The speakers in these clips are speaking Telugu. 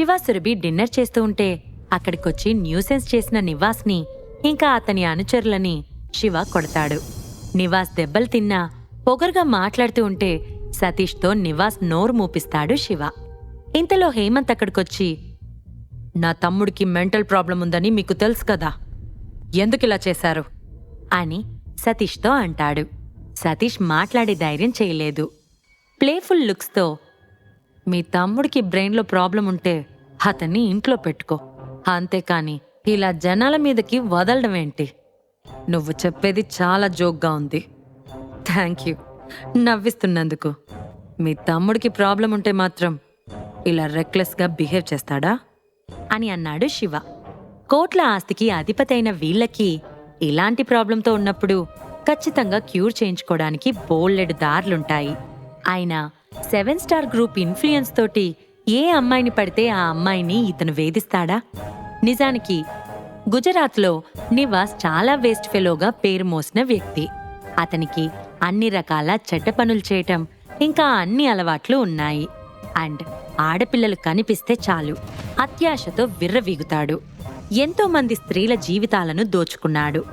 శివ సురభి డిన్నర్ చేస్తూ ఉంటే అక్కడికొచ్చి న్యూసెన్స్ చేసిన నివాస్ని ఇంకా అతని అనుచరులని శివ కొడతాడు. నివాస్ దెబ్బలు తిన్నా పొగరుగా మాట్లాడుతూ ఉంటే సతీష్తో నివాస్ నోరు మూపిస్తాడు శివ. ఇంతలో హేమంత్ అక్కడికొచ్చి నా తమ్ముడికి మెంటల్ ప్రాబ్లం ఉందని మీకు తెలుసు కదా. ఎందుకిలా చేశారు? అని సతీష్తో అంటాడు. సతీష్ మాట్లాడే ధైర్యం చేయలేదు. ప్లేఫుల్ లుక్స్తో మీ తమ్ముడికి బ్రెయిన్లో ప్రాబ్లం ఉంటే అతన్ని ఇంట్లో పెట్టుకో. అంతేకాని ఇలా జనాల మీదకి వదలడం ఏంటి? నువ్వు చెప్పేది చాలా జోక్గా ఉంది. Thank you. నవ్విస్తున్నందుకు. మీ తమ్ముడికి ప్రాబ్లం ఉంటే మాత్రం ఇలా రెక్లెస్గా బిహేవ్ చేస్తాడా? అని అన్నాడు శివ. కోట్ల ఆస్తికి అధిపతైన వీళ్ళకి ఇలాంటి ప్రాబ్లంతో ఉన్నప్పుడు ఖచ్చితంగా క్యూర్ చేయించుకోవడానికి బోల్డెడ్ దారులుంటాయి. ఆయన సెవెన్ స్టార్ గ్రూప్ ఇన్ఫ్లుయెన్స్ తోటి ఏ అమ్మాయిని పడితే ఆ అమ్మాయిని ఇతను వేధిస్తాడా? నిజానికి గుజరాత్లో నివాస్ చాలా వేస్ట్ ఫెలోగా పేరు మోసిన వ్యక్తి. అతనికి అన్ని రకాల చెడ్డ పనులు చేయటం ఇంకా అన్ని అలవాట్లు ఉన్నాయి. అండ్ ఆడపిల్లలు కనిపిస్తే చాలు అత్యాశతో విర్రవీగుతాడు. ఎంతో మంది స్త్రీల జీవితాలను దోచుకున్నాడు.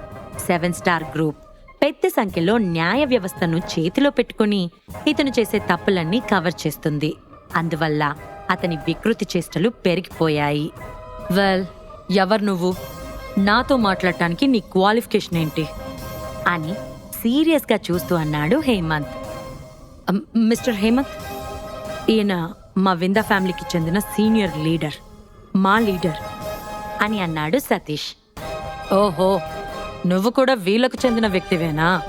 సెవెన్ స్టార్ గ్రూప్ పెద్ద సంఖ్యలో న్యాయ వ్యవస్థను చేతిలో పెట్టుకుని ఇతను చేసే తప్పులన్నీ కవర్ చేస్తుంది. అందువల్ల అతని వికృతి చేష్టలు పెరిగిపోయాయి. వెల్ ఎవరు నువ్వు? నాతో మాట్లాడటానికి నీ క్వాలిఫికేషన్ ఏంటి? అని సీరియస్గా చూస్తూ అన్నాడు హేమంత్. "అమ్, మిస్టర్ హేమంత్? ఈయన మా విందా ఫ్యామిలీకి చెందిన సీనియర్ లీడర్ మా లీడర్ అని అన్నాడు సతీష్. ఓహో నువ్వు కూడా వీళ్ళకు చెందిన వ్యక్తివేనా?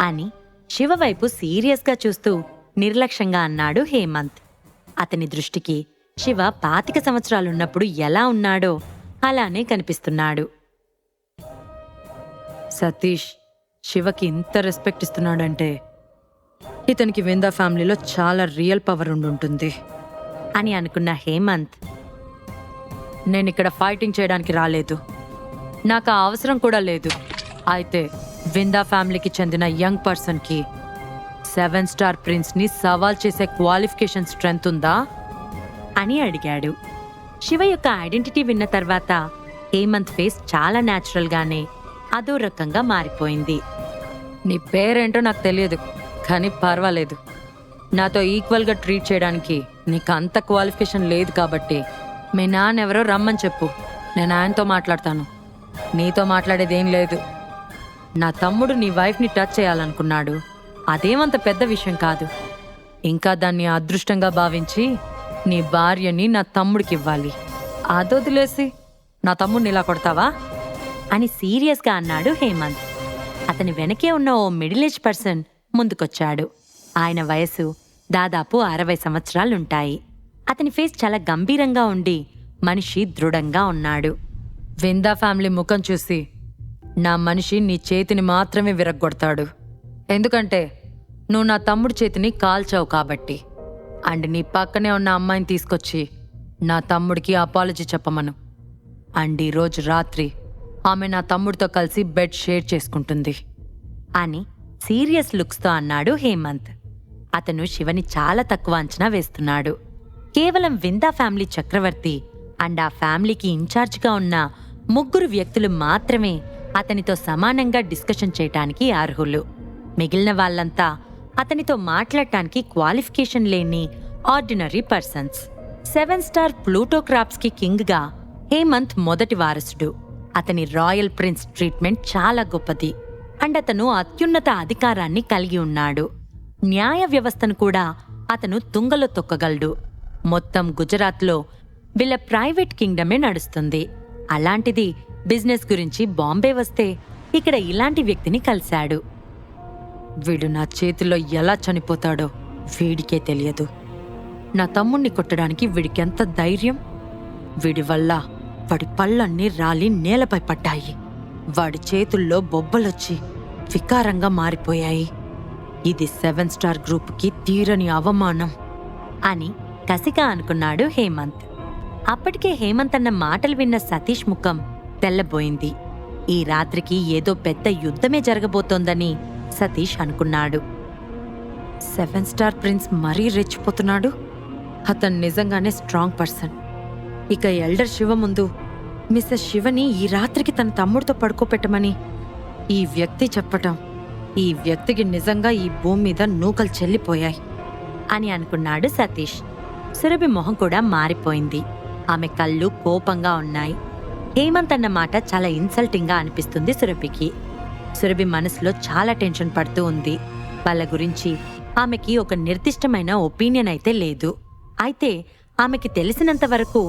అని శివ వైపు సీరియస్గా చూస్తూ నిర్లక్ష్యంగా అన్నాడు హేమంత్. అతని దృష్టికి శివ పాతిక సంవత్సరాలున్నప్పుడు ఎలా ఉన్నాడో అలానే కనిపిస్తున్నాడు. సతీష్ శివకి ఇంత రెస్పెక్ట్ ఇస్తున్నాడంటే ఇతనికి విందా ఫ్యామిలీలో చాలా రియల్ పవర్ ఉండుంటుంది. అని అనుకున్న హేమంత్ నేను ఇక్కడ ఫైటింగ్ చేయడానికి రాలేదు. నాకు ఆ అవసరం కూడా లేదు. అయితే విందా ఫ్యామిలీకి చెందిన యంగ్ పర్సన్కి సెవెన్ స్టార్ ప్రిన్స్ని సవాల్ చేసే క్వాలిఫికేషన్ స్ట్రెంగ్త్ ఉందా? అని అడిగాడు. శివ యొక్క ఐడెంటిటీ విన్న తర్వాత హేమంత్ ఫేస్ చాలా న్యాచురల్గానే అదో రకంగా మారిపోయింది. నీ పేరేంటో నాకు తెలియదు కానీ పర్వాలేదు. నాతో ఈక్వల్గా ట్రీట్ చేయడానికి నీకు అంత క్వాలిఫికేషన్ లేదు కాబట్టి మీ నాన్న ఎవరో రమ్మని చెప్పు. నేను ఆయనతో మాట్లాడతాను. నీతో మాట్లాడేదేం లేదు. నా తమ్ముడు నీ వైఫ్ని టచ్ చేయాలనుకున్నాడు. అదేమంత పెద్ద విషయం కాదు. ఇంకా దాన్ని అదృష్టంగా భావించి నీ భార్యని నా తమ్ముడికి ఇవ్వాలి అదొదిలేసి నా తమ్ముడిని ఇలా కొడతావా? అని సీరియస్గా అన్నాడు హేమంత్. అతని వెనకే ఉన్న ఓ మిడిల్ ఏజ్ పర్సన్ ముందుకొచ్చాడు. ఆయన వయసు దాదాపు అరవై సంవత్సరాలుంటాయి. అతని ఫేస్ చాలా గంభీరంగా ఉండి మనిషి దృఢంగా ఉన్నాడు. విందా ఫ్యామిలీ ముఖం చూసి నా మనిషి నీ చేతిని మాత్రమే విరగ్గొడతాడు. ఎందుకంటే నువ్వు నా తమ్ముడి చేతిని కాల్చావు కాబట్టి. అండ్ నీ పక్కనే ఉన్న అమ్మాయిని తీసుకొచ్చి నా తమ్ముడికి అపాలజీ చెప్పమను. అండ్ ఈరోజు రాత్రి ఆమె నా తమ్ముడితో కలిసి బెడ్ షేర్ చేసుకుంటుంది. అని సీరియస్ లుక్స్తో అన్నాడు హేమంత్. అతను శివని చాలా తక్కువ అంచనా వేస్తున్నాడు. కేవలం విందా ఫ్యామిలీ చక్రవర్తి అండ్ ఆ ఫ్యామిలీకి ఇన్ఛార్జ్గా ఉన్న ముగ్గురు వ్యక్తులు మాత్రమే అతనితో సమానంగా డిస్కషన్ చేయటానికి అర్హులు. మిగిలిన వాళ్ళంతా అతనితో మాట్లాడటానికి క్వాలిఫికేషన్ లేని ఆర్డినరీ పర్సన్స్. సెవెన్ స్టార్ ప్లూటోక్రాప్స్కి కింగ్గా హేమంత్ మొదటి వారసుడు. అతని రాయల్ ప్రిన్స్ ట్రీట్మెంట్ చాలా గొప్పది. అండ్ అతను అత్యున్నత అధికారాన్ని కలిగి ఉన్నాడు. న్యాయ వ్యవస్థను కూడా అతను తుంగలో తొక్కగలడు. మొత్తం గుజరాత్లో వీళ్ళ ప్రైవేట్ కింగ్డమే నడుస్తుంది. అలాంటిది బిజినెస్ గురించి బాంబే వస్తే ఇక్కడ ఇలాంటి వ్యక్తిని కలిశాడు. వీడు నా చేతిలో ఎలా చనిపోతాడో వీడికే తెలియదు. నా తమ్ముణ్ణి కొట్టడానికి వీడికెంత ధైర్యం? వీడి వల్ల వాడి పళ్ళన్నీ రాలి నేలపై పడ్డాయి. వాడి చేతుల్లో బొబ్బలొచ్చి వికారంగా మారిపోయాయి. ఇది సెవెన్ స్టార్ గ్రూప్కి తీరని అవమానం అని కసిగా అనుకున్నాడు హేమంత్. అప్పటికే హేమంత్ అన్న మాటలు విన్న సతీష్ ముఖం తెల్లబోయింది. ఈ రాత్రికి ఏదో పెద్ద యుద్ధమే జరగబోతోందని సతీష్ అనుకున్నాడు. సెవెన్ స్టార్ ప్రిన్స్ మరీ రెచ్చిపోతున్నాడు. అతను నిజంగానే స్ట్రాంగ్ పర్సన్. ఇక ఎల్డర్ శివ ముందు మిస్సెస్ శివని ఈ రాత్రికి తన తమ్ముడితో పడుకోపెట్టమని ఈ వ్యక్తి చెప్పటం ఈ వ్యక్తికి నిజంగా ఈ భూమి మీద నూకలు చెల్లిపోయాయి అని అనుకున్నాడు సతీష్. సురభి మొహం కూడా మారిపోయింది. ఆమె కళ్ళు కోపంగా ఉన్నాయి. హేమంత్ అన్న మాట చాలా ఇన్సల్టింగ్గా అనిపిస్తుంది సురభికి. సురభి మనసులో చాలా టెన్షన్ పడుతూ ఉంది. వాళ్ళ గురించి ఆమెకి ఒక నిర్దిష్టమైన ఒపీనియన్ అయితే లేదు. అయితే ఆమెకి తెలిసినంత వరకు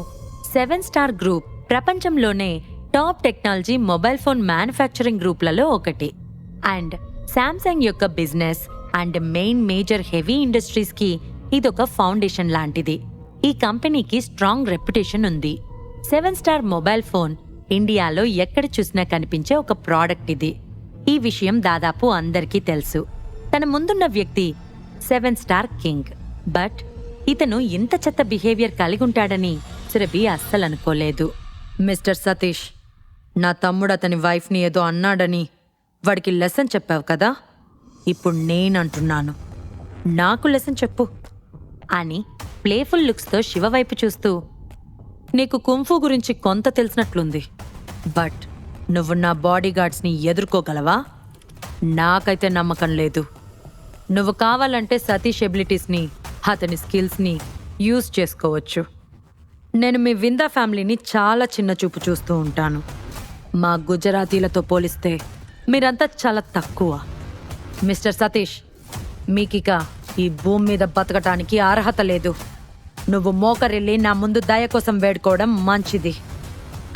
సెవెన్ స్టార్ గ్రూప్ ప్రపంచంలోనే top technology mobile phone manufacturing గ్రూప్లలో ఒకటి. అండ్ శాంసంగ్ యొక్క business and main major heavy ఇండస్ట్రీస్కి ఇదొక ఫౌండేషన్ లాంటిది. ఈ కంపెనీకి స్ట్రాంగ్ రెప్యుటేషన్ ఉంది. సెవెన్ స్టార్ మొబైల్ ఫోన్ ఇండియాలో ఎక్కడ చూసినా కనిపించే ఒక ప్రోడక్ట్ ఇది. ఈ విషయం దాదాపు అందరికీ తెలుసు. తన ముందున్న వ్యక్తి సెవెన్ స్టార్ కింగ్. బట్ ఇతను ఇంత చెత్త బిహేవియర్ కలిగి ఉంటాడని సురభి అస్సలు అనుకోలేదు. మిస్టర్ సతీష్ నా తమ్ముడు అతని వైఫ్ని ఏదో అన్నాడని వాడికి లెసన్ చెప్పావు కదా? ఇప్పుడు నేనంటున్నాను. నాకు లెసన్ చెప్పు. అని ప్లేఫుల్ లుక్స్తో శివ వైపు చూస్తూ నీకు కుంఫు గురించి కొంత తెలిసినట్లుంది. బట్ నువ్వు నా బాడీగార్డ్స్ని ఎదుర్కోగలవా? నాకైతే నమ్మకం లేదు. నువ్వు కావాలంటే సతీష్ ఎబిలిటీస్ని అతని స్కిల్స్ని యూజ్ చేసుకోవచ్చు. నేను మీ విందా ఫ్యామిలీని చాలా చిన్న చూపు చూస్తూ ఉంటాను. మా గుజరాతీలతో పోలిస్తే మీరంతా చాలా తక్కువ. మిస్టర్ సతీష్ మీకిక ఈ భూమి మీద బతకటానికి అర్హత లేదు. నువ్వు మోకరిల్లి నా ముందు దయ కోసం వేడుకోవడం మంచిది.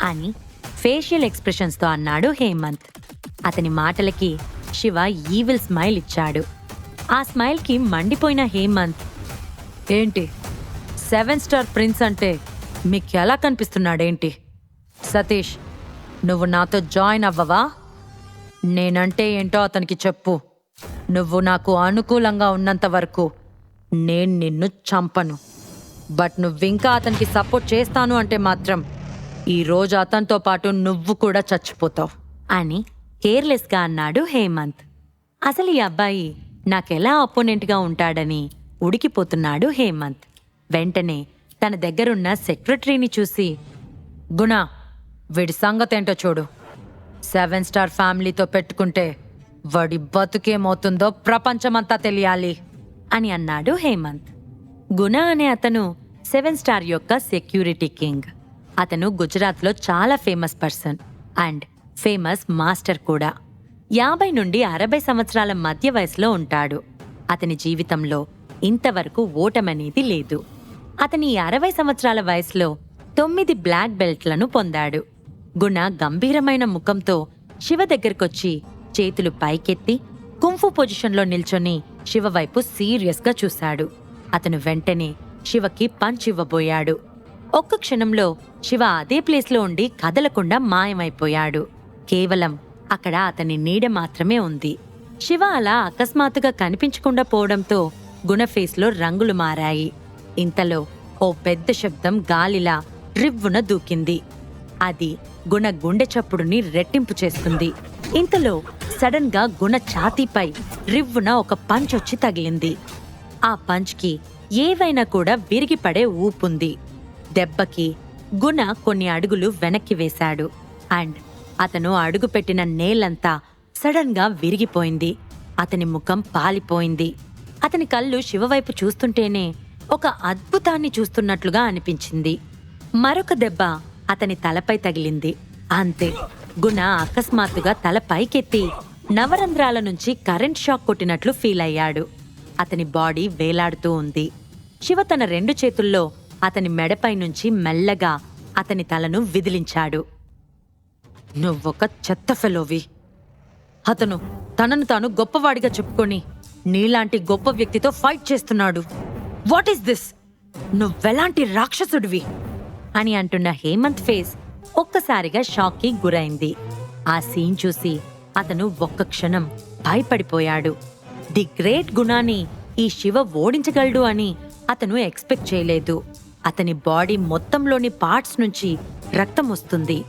అని ఫేషియల్ ఎక్స్ప్రెషన్స్తో అన్నాడు హేమంత్. అతని మాటలకి శివ ఈవిల్ స్మైల్ ఇచ్చాడు. ఆ స్మైల్కి మండిపోయిన హేమంత్ ఏంటి? సెవెన్ స్టార్ ప్రిన్స్ అంటే మీకు ఎలా కనిపిస్తున్నాడేంటి? సతీష్ నువ్వు నాతో జాయిన్ అవ్వవా? నేనంటే ఏంటో అతనికి చెప్పు. నువ్వు నాకు అనుకూలంగా ఉన్నంత వరకు నేను నిన్ను చంపను. బట్ నువ్వింకా అతనికి సపోర్ట్ చేస్తాను అంటే మాత్రం ఈ రోజు అతనితో పాటు నువ్వు కూడా చచ్చిపోతావు. అని కేర్లెస్గా అన్నాడు హేమంత్. అసలు ఈ అబ్బాయి నాకెలా అపోనెంట్గా ఉంటాడని ఉడికిపోతున్నాడు హేమంత్. వెంటనే తన దగ్గరున్న సెక్రటరీని చూసి గుణ వీడి సంగతేంటో చూడు. సెవెన్ స్టార్ ఫ్యామిలీతో పెట్టుకుంటే వాడి బతుకేమవుతుందో ప్రపంచమంతా తెలియాలి అని అన్నాడు హేమంత్. గుణ అనే అతను సెవెన్ స్టార్ యొక్క సెక్యూరిటీ కింగ్. అతను గుజరాత్లో చాలా famous person and famous master కూడా. యాభై నుండి అరవై సంవత్సరాల మధ్య వయసులో ఉంటాడు. అతని జీవితంలో ఇంతవరకు ఓటమనేది లేదు. అతని ఈ అరవై సంవత్సరాల వయసులో తొమ్మిది బ్లాక్ బెల్ట్లను పొందాడు. గుణ గంభీరమైన ముఖంతో శివ దగ్గరకొచ్చి చేతులు పైకెత్తి కుంఫు పొజిషన్లో నిల్చొని శివ వైపు సీరియస్గా చూశాడు. అతను వెంటనే శివకి పంచ్ ఇవ్వబోయాడు. ఒక్క క్షణంలో శివ అదే ప్లేస్లో ఉండి కదలకుండా మాయమైపోయాడు. కేవలం అక్కడ అతని నీడ మాత్రమే ఉంది. శివ అలా అకస్మాత్తుగా కనిపించకుండా పోవడంతో గుణ ఫేస్లో రంగులు మారాయి. ఇంతలో ఓ పెద్ద శబ్దం గాలిలా రివ్వున దూకింది. అది గుణ గుండె చప్పుడుని రెట్టింపు చేస్తుంది. ఇంతలో సడన్గా గుణ ఛాతీపై రివ్వున ఒక పంచ్ వచ్చి తగిలింది. ఆ పంచ్కి ఏవైనా కూడా విరిగిపడే ఊపుంది. దెబ్బకి గుణ కొన్ని అడుగులు వెనక్కి వేశాడు. అండ్ అతను అడుగుపెట్టిన నేలంతా సడన్గా విరిగిపోయింది. అతని ముఖం పాలిపోయింది. అతని కళ్ళు శివవైపు చూస్తుంటేనే ఒక అద్భుతాన్ని చూస్తున్నట్లుగా అనిపించింది. మరొక దెబ్బ అతని తలపై తగిలింది. అంతే. గుణ అకస్మాత్తుగా తల పైకెత్తి నవరంధ్రాల నుంచి కరెంట్ షాక్ కొట్టినట్లు ఫీల్ అయ్యాడు. అతని బాడీ వేలాడుతూ ఉంది. శివ తన రెండు చేతుల్లో అతని మెడపై నుంచి మెల్లగా అతని తలను విదిలించాడు. నువ్వొక చెత్త ఫెలోవి. అతను తనను తాను గొప్పవాడిగా చెప్పుకొని నీలాంటి గొప్ప వ్యక్తితో ఫైట్ చేస్తున్నాడు. వాట్ ఈస్ దిస్ నువ్వెలాంటి రాక్షసుడివి? అని అంటున్న హేమంత్ ఫేస్ ఒక్కసారిగా షాక్కి గురైంది. ఆ సీన్ చూసి అతను ఒక్క క్షణం భయపడిపోయాడు. ది గ్రేట్ గుణాన్ని ఈ శివ ఓడించగలడు అని అతను ఎక్స్పెక్ట్ చేయలేదు. అతని బాడీ మొత్తంలోని పార్ట్స్ నుంచి రక్తం వస్తుంది.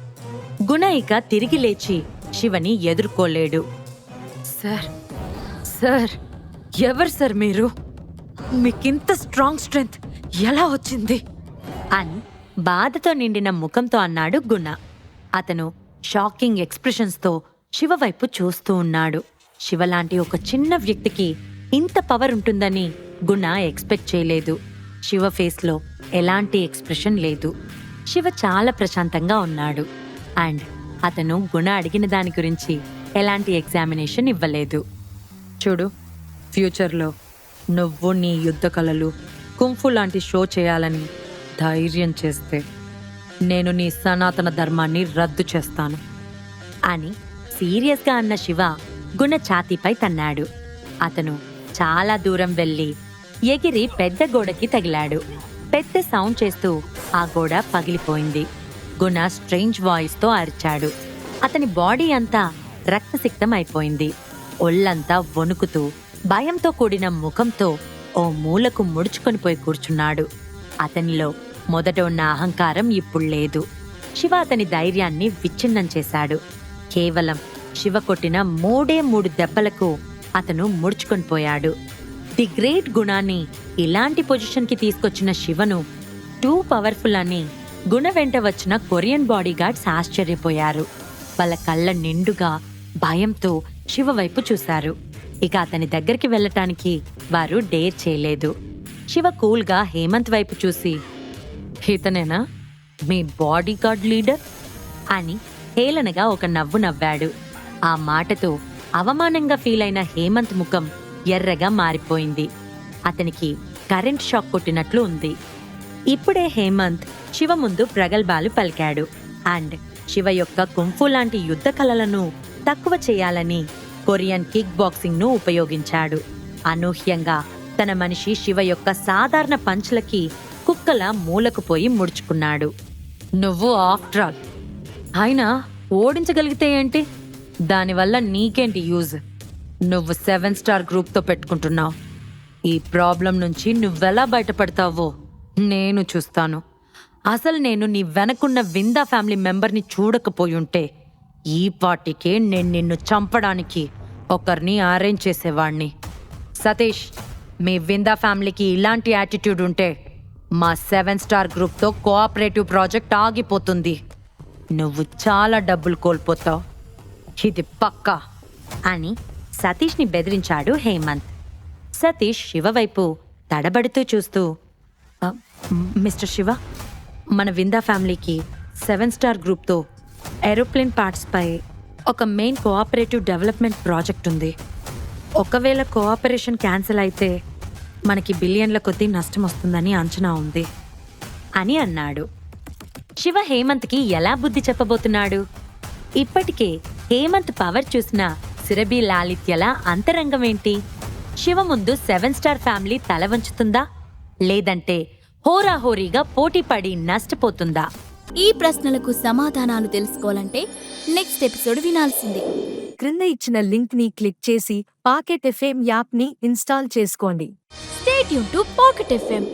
గుణ ఇక తిరిగి లేచి శివని ఎదుర్కోలేడు. సార్ సార్ ఎవరు సార్ మీరు? మీకింత స్ట్రాంగ్ స్ట్రెంగ్త్ ఎలా వచ్చింది? అని బాధతో నిండిన ముఖంతో అన్నాడు గుణ. అతను షాకింగ్ ఎక్స్ప్రెషన్స్తో శివ వైపు చూస్తూ ఉన్నాడు. శివ లాంటి ఒక చిన్న వ్యక్తికి ఇంత పవర్ ఉంటుందని గుణ ఎక్స్పెక్ట్ చేయలేదు. శివ ఫేస్లో ఎలాంటి ఎక్స్ప్రెషన్ లేదు. శివ చాలా ప్రశాంతంగా ఉన్నాడు. అండ్ అతను గుణ అడిగిన దాని గురించి ఎలాంటి ఎగ్జామినేషన్ ఇవ్వలేదు. చూడు ఫ్యూచర్లో నువ్వు నీ యుద్ధ కళలు కుంఫు లాంటి షో చేయాలని ధైర్యం చేస్తే నేను నీ సనాతన ధర్మాన్ని రద్దు చేస్తాను. అని సీరియస్గా అన్న శివ గుణ ఛాతీపై తన్నాడు. అతను చాలా దూరం వెళ్ళి ఎగిరి పెద్ద గోడకి తగిలాడు. పెద్ద సౌండ్ చేస్తూ ఆ గోడ పగిలిపోయింది. గుణ స్ట్రేంజ్ వాయిస్తో అరిచాడు. అతని బాడీ అంతా రక్తసిక్తం అయిపోయింది ఒళ్ళంతా వణుకుతూ భయంతో కూడిన ముఖంతో ఓ మూలకు ముడుచుకొని పోయి కూర్చున్నాడు. అతనిలో మొదట ఉన్న అహంకారం ఇప్పుడు లేదు. శివ అతని ధైర్యాన్ని విచ్ఛిన్నం చేశాడు. కేవలం శివ కొట్టిన మూడే మూడు దెబ్బలకు అతను ముడుచుకొని పోయాడు. ది గ్రేట్ గుణాన్ని ఇలాంటి పొజిషన్కి తీసుకొచ్చిన శివను టూ పవర్ఫుల్ అని గుణ వెంట వచ్చిన కొరియన్ బాడీగార్డ్స్ ఆశ్చర్యపోయారు. వాళ్ళ కళ్ళ నిండుగా భయంతో శివ వైపు చూశారు. ఇక అతని దగ్గరికి వెళ్ళటానికి వారు డేర్ చేయలేదు. శివ కూల్గా హేమంత్ వైపు చూసి ఇతనేనా? మీ బాడీగార్డ్ లీడర్? అని హేళనగా ఒక నవ్వు నవ్వాడు. ఆ మాటతో అవమానంగా ఫీల్ అయిన హేమంత్ ముఖం ఎర్రగా మారిపోయింది. అతనికి కరెంట్ షాక్ కొట్టినట్లు ఉంది. ఇప్పుడే హేమంత్ శివ ముందు ప్రగల్భాలు పలికాడు. అండ్ శివ యొక్క కుంఫు లాంటి యుద్ధ కళలను తక్కువ చేయాలని కొరియన్ కిక్ బాక్సింగ్ను ఉపయోగించాడు. అనూహ్యంగా తన మనిషి శివ యొక్క సాధారణ పంచ్లకి కుక్కల మూలకు పోయి ముడుచుకున్నాడు. నువ్వు ఆఫ్టర్ ఆల్ అయినా ఓడించగలిగితే ఏంటి? దానివల్ల నీకేంటి యూజ్? నువ్వు సెవెన్ స్టార్ గ్రూప్తో పెట్టుకుంటున్నావు. ఈ ప్రాబ్లం నుంచి నువ్వెలా బయటపడతావో నేను చూస్తాను. అసలు నేను నీ వెనకున్న విందా ఫ్యామిలీ మెంబర్ని చూడకపోయి ఉంటే ఈ పాటికే నేను నిన్ను చంపడానికి ఒకరిని అరేంజ్ చేసేవాణ్ణి. సతీష్ మీ విందా ఫ్యామిలీకి ఇలాంటి యాటిట్యూడ్ ఉంటే మా సెవెన్ స్టార్ గ్రూప్తో కోఆపరేటివ్ ప్రాజెక్ట్ ఆగిపోతుంది. నువ్వు చాలా డబ్బులు కోల్పోతావు. ఇది పక్కా అని సతీష్ని బెదిరించాడు హేమంత్. సతీష్ శివ వైపు తడబడుతూ చూస్తూ మిస్టర్ శివ మన విందా ఫ్యామిలీకి సెవెన్ స్టార్ గ్రూప్తో ఏరోప్లేన్ పార్ట్స్పై ఒక మెయిన్ కోఆపరేటివ్ డెవలప్మెంట్ ప్రాజెక్ట్ ఉంది. ఒకవేళ కోఆపరేషన్ క్యాన్సిల్ అయితే మనకి బిలియన్ల కొద్దీ నష్టం వస్తుందని అంచనా ఉంది అని అన్నాడు. శివ హేమంత్కి ఎలా బుద్ధి చెప్పబోతున్నాడు? ఇప్పటికే హేమంత్ పవర్ చూసిన సురభి లాలిత్యల అంతరంగమేంటి శివ ముందు సెవెన్ స్టార్ ఫ్యామిలీ తల వంచుతుందా? లేదంటే హోరాహోరీగా పోటీపడి నష్టపోతుందా? ఈ ప్రశ్నలకు సమాధానాలు తెలుసుకోవాలంటే నెక్స్ట్ ఎపిసోడ్ వినాల్సిందే. క్రింద ఇచ్చిన లింక్ని క్లిక్ చేసి పాకెట్ ఎఫ్ఎం యాప్ని ఇన్స్టాల్ చేసుకోండి. State to pocket FM